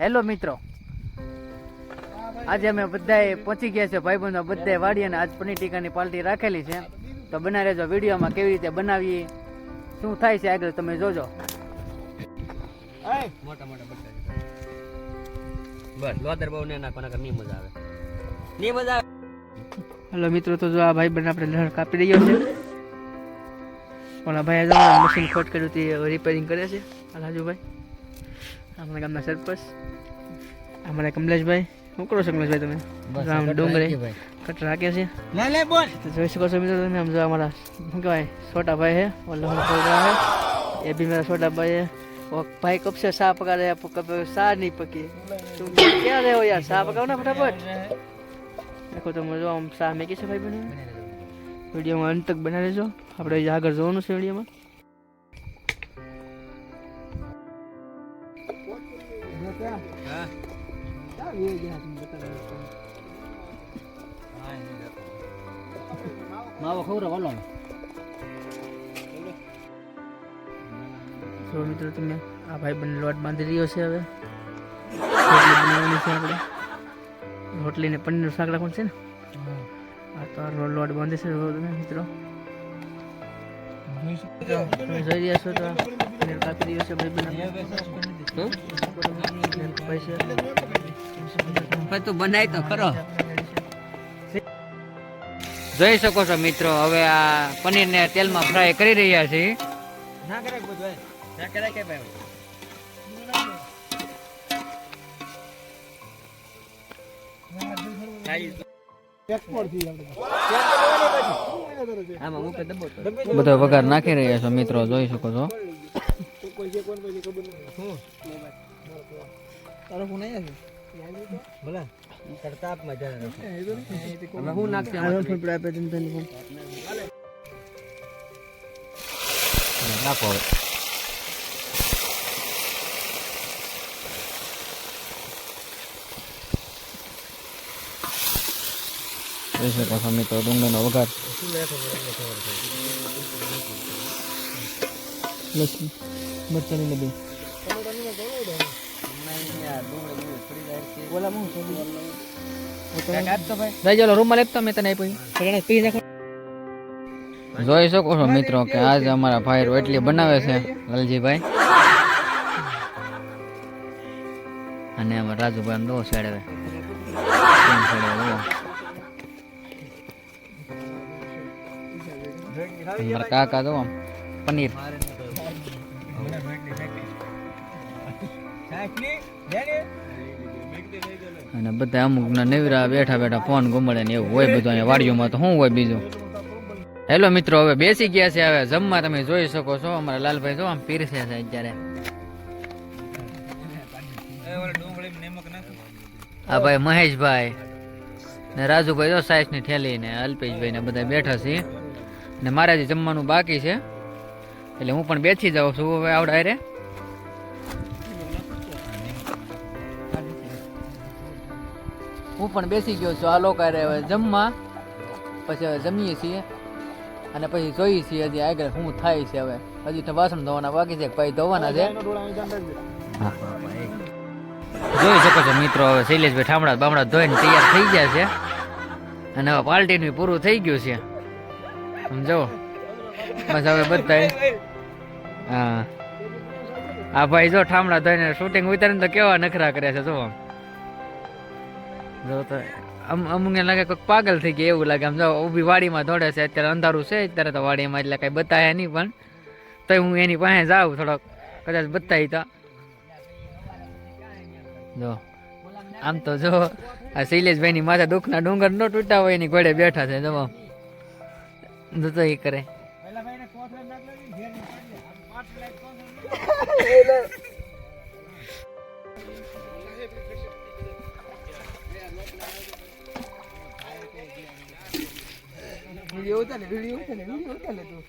Hello મિત્રો. આજે અમે બધાએ પહોંચી ગયા છે ભાઈબંધો બધાએ વાડી અને આજ પનીર ટીકાની પાલટી રાખેલી છે. તો બનાવી રહેજો વિડીયોમાં કેવી રીતે બનાવીએ શું થાય છે આગળ તમે જોજો. મોટા મોટા બધા બસ લોદર બહુ ને નાખો કે નહીં મજા આવે. નહીં મજા આવે? હેલો મિત્રો તો જો આ ભાઈ બંધ આપણે લહેર કાપી રહ્યો છે. ઓલા ભાઈ જો મશીન ખોટ કર્યું તે રિપેરિંગ કરે છે રાજુભાઈ અમારા ગામના સરપંચ અમારા કમલેશભાઈ શું કરો છો કમલેશભાઈ તમે? રામ ડુંગરે. કટ રાખે છે ના લે બોલ. જોઈ શકો છો મિત્રો તમે સમજો અમારા શું કહેવાય છોટા ભાઈ હે ઓલો છોકરા હે એ બી મારા છોટા ભાઈ હે ભાઈ કબ છે સા પકા રહે કબ સા નહીં પકી. શું ક્યાં રહે યાર? સા પકાવ ના ફટાફટ. દેખો તમે જો આમ સા મેકી છે ભાઈ બને. વિડીયોમાં અંત તક બનાવી લેજો આપણે આગળ જોવાનું છે વિડીયોમાં. માવો ખબર વાલો જો મિત્રો તમે આ ભાઈ બંને લોટ બાંધી રહ્યો છે હવે. રોટલી બનાવવાની છે આપણે. રોટલીને પનીરનું શાક રાખવાનું છે ને? આ તો લોટ બાંધે છે તમે મિત્રો. તમે જોઈ રહ્યા છો તો પનીર કાપી રહ્યો છે ભાઈ બંને પનીર તું બનાય તો ખરો. જોઈ શકો છો મિત્રો હવે આ પનીરને તેલમાં ફ્રાય કરી રહ્યા છીએ. ના કરે બધું ના કરે કે ભાઈ આમાં મૂકે દબો તો બધો વઘાર નાખી રહ્યા છો મિત્રો જોઈ શકો છો? ભલા કરતાપમાં જરા અમે શું નાખશે આમાં? નાખો હવે જોઈ શકો છો મિત્રો ડુંગળીનો વઘાર લસણ મરચાની રૂમમાં લેતો મેં તને આપ્યું જોઈ શકો છો મિત્રો કે આજે અમારા ભાઈ રોટલી બનાવે છે લાલજીભાઈ અને અમારા રાજુભાઈ દો. અમારા કાકા દો આમ પનીર અને બધા અમુક ના નવીરા બેઠા બેઠા ફોન ગુમડે ને એવું હોય બધું અહીંયા વાડીઓમાં તો શું હોય બીજું? હેલો મિત્રો, હવે બેસી ગયા છે હવે. જમવા તમે જોઈ શકો છો. અમારા લાલભાઈ જો આમ પીરસે છે અત્યારે. આ ભાઈ મહેશભાઈ ને રાજુભાઈ જો સાઈસની ઠેલી ને અલ્પેશભાઈ ને બધા બેઠા છે ને મારે હજી જમવાનું બાકી છે. એટલે હું પણ બેસી જાઉં છું હવે આવડે રે હું પણ બેસી ગયો છું આ લોકો હવે જમવા. પછી હવે જમીએ છીએ. અને પછી જોઈએ છીએ હજી આગળ શું થાય છે હવે. હજી તો વાસણ ધોવાના બાકી છે, પછી ધોવાના છે. જોઈ શકો છો મિત્રો, હવે શૈલેષભાઈ ઠામડા બામડા ધોઈને તૈયાર થઈ ગયા છે. અને હવે પાલટીનું પૂરું થઈ ગયું છે. સમજો બસ હવે બધા હા. આ ભાઈ જો ઠામડા ધોઈને શૂટિંગ ઉતારીને તો કેવા નખરા કર્યા છે જો. જો તો અમ અમુકને લાગે કોઈક પાગલ થઈ ગયા એવું લાગે. આમ જો ઊભી વાડીમાં દોડે છે, અત્યારે અંધારું છે, અત્યારે તો વાડીમાં એટલે કંઈ બતાવે નહીં, પણ તો હું એની પાસે જાઉં થોડોક. કદાચ બતાવી તો. જો, આમ તો જો, આ શૈલેષભાઈની માથે દુઃખના ડુંગર ન તૂટા હોય, એની ઘોડે બેઠા છે, જો. આમ. જો તો એ કરે. व्हिडिओ चालेल व्हिडिओ चालेल व्हिडिओ चालेल तू.